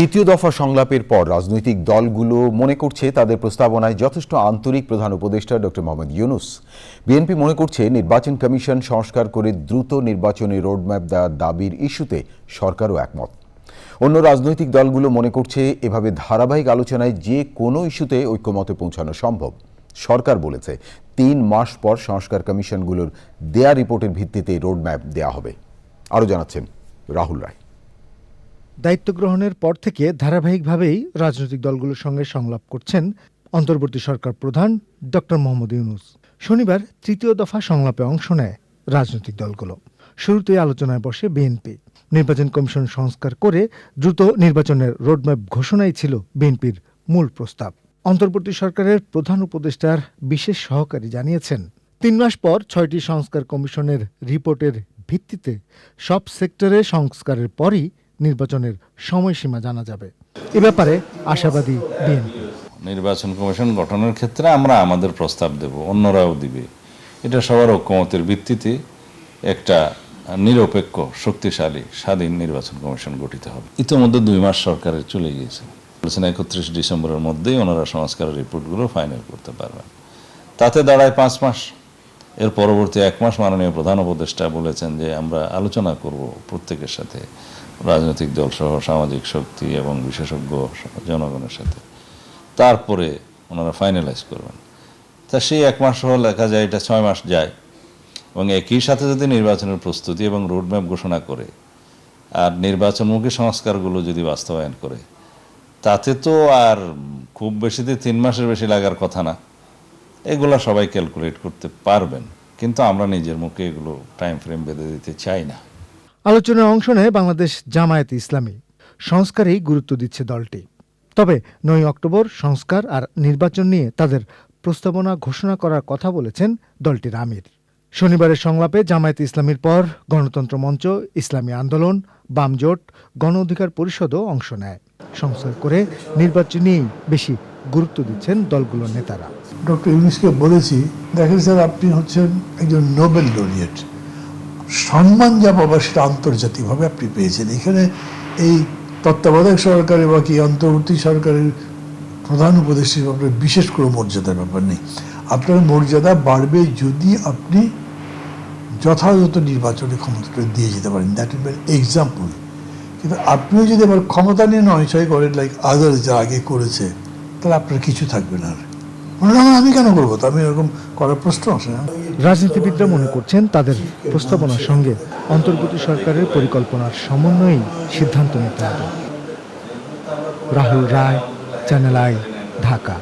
তৃতীয় দফা সংলাপের পর রাজনৈতিক দলগুলো মনে করছে তাদের প্রস্তাবনায় যথেষ্ট আন্তরিক প্রধান উপদেষ্টা ডক্টর মোহাম্মদ ইউনুস। বিএনপি মনে করছে নির্বাচন কমিশন সংস্কার করে দ্রুত নির্বাচনী রোডম্যাপ দেওয়ার দাবির ইস্যুতে সরকারও একমত। অন্য রাজনৈতিক দলগুলো মনে করছে এভাবে ধারাবাহিক আলোচনায় যে কোনো ইস্যুতে ঐক্যমতে পৌঁছানো সম্ভব। সরকার বলেছে, তিন মাস পর সংস্কার কমিশনগুলোর দেয়া রিপোর্টের ভিত্তিতে রোডম্যাপ দেয়া হবে। আরও জানাচ্ছেন রাহুল রায়। দায়িত্ব গ্রহণের পর থেকে ধারাবাহিকভাবেই রাজনৈতিক দলগুলোর সঙ্গে সংলাপ করছেন অন্তর্বর্তী সরকার প্রধান ডক্টর মোহাম্মদ ইউনুস। শনিবার তৃতীয় দফা সংলাপে অংশ নেয় রাজনৈতিক দলগুলো। শুরুতেই আলোচনায় বসে বিএনপি। নির্বাচন কমিশন সংস্কার করে দ্রুত নির্বাচনের রোডম্যাপ ঘোষণাই ছিল বিএনপির মূল প্রস্তাব। অন্তর্বর্তী সরকারের প্রধান উপদেষ্টার বিশেষ সহকারী জানিয়েছেন, তিন মাস পর ছয়টি সংস্কার কমিশনের রিপোর্টের ভিত্তিতে সব সেক্টরে সংস্কারের পরই নির্বাচনের সময়সীমা জানা যাবে। এ ব্যাপারে আশাবাদী বিএনপি। নির্বাচন কমিশন গঠনের ক্ষেত্রে আমরা আমাদের প্রস্তাব দেব, অন্যরাও দিবে। এটা সবার ঐক্যমতের ভিত্তিতে একটা নিরপেক্ষ, শক্তিশালী, স্বাধীন নির্বাচন কমিশন গঠিত হবে। ইতিমধ্যে দুই মাস সরকারের চলে গিয়েছে। বলেছেন একত্রিশ ডিসেম্বরের মধ্যেই ওনারা সংস্কারের রিপোর্টগুলো ফাইনাল করতে পারবেন। তাতে দাঁড়ায় পাঁচ মাস। এর পরবর্তী এক মাস মাননীয় প্রধান উপদেষ্টা বলেছেন যে আমরা আলোচনা করব প্রত্যেকের সাথে, রাজনৈতিক দল সহ সামাজিক শক্তি এবং বিশেষজ্ঞ জনগণের সাথে। তারপরে ওনারা ফাইনালাইজ করবেন। তা সেই এক মাস সহ লেখা যায় এটা ছয় মাস যায়। এবং একই সাথে যদি নির্বাচনের প্রস্তুতি এবং রোডম্যাপ ঘোষণা করে, আর নির্বাচনমুখী সংস্কারগুলো যদি বাস্তবায়ন করে, তাতে তো আর খুব বেশিতে তিন মাসের বেশি লাগার কথা না। এগুলো সবাই ক্যালকুলেট করতে পারবেন, কিন্তু আমরা নিজের মুখে এগুলো টাইম ফ্রেম বেঁধে দিতে চাই না। আলোচনায় অংশ নেয় বাংলাদেশ জামায়াতে ইসলামী। সংস্কারেই গুরুত্ব দিচ্ছে দলটি। তবে নয় অক্টোবর সংস্কার আর নির্বাচন নিয়ে তাদের প্রস্তাবনা ঘোষণা করার কথা বলেছেন দলটির আমির। শনিবারের সংলাপে জামায়াতে ইসলামীর পর গণতন্ত্র মঞ্চ, ইসলামী আন্দোলন, বামজোট, গণ অধিকার পরিষদও অংশ নেয়। সংস্কার করে নির্বাচন নিয়েই বেশি গুরুত্ব দিচ্ছেন দলগুলোর নেতারা। ডক্টর ইউনুসকে বলেছি, দেখেন স্যার, আপনি হচ্ছেন একজন নোবেল লরিয়েট। সম্মান যা পাবার সেটা আন্তর্জাতিকভাবে আপনি পেয়েছেন। এখানে এই তত্ত্বাবধায়ক সরকারের বা কি অন্তর্বর্তী সরকারের প্রধান উপদেষ্টা আপনার বিশেষ কোনো মর্যাদার ব্যাপার নেই। আপনার মর্যাদা বাড়বে যদি আপনি যথাযথ নির্বাচনে ক্ষমতাটা দিয়ে যেতে পারেন। দ্যাট ইজ এক্সাম্পল কিন্তু আপনিও যদি আবার ক্ষমতা নিয়ে নয় ছয় করেন লাইক আদার্স যা আগে করেছে তাহলে আপনার কিছু থাকবে না আর। হয়, আমি কেন করব তো আমি এরকম করার প্রশ্ন আসে না রাজনীতিবিদরা মনে করছেন তাদের প্রস্তাবনার সঙ্গে অন্তর্বর্তী সরকারের পরিকল্পনার সমন্বয়েই সিদ্ধান্ত নিতে হবে। Rahul Roy channel I Dhaka.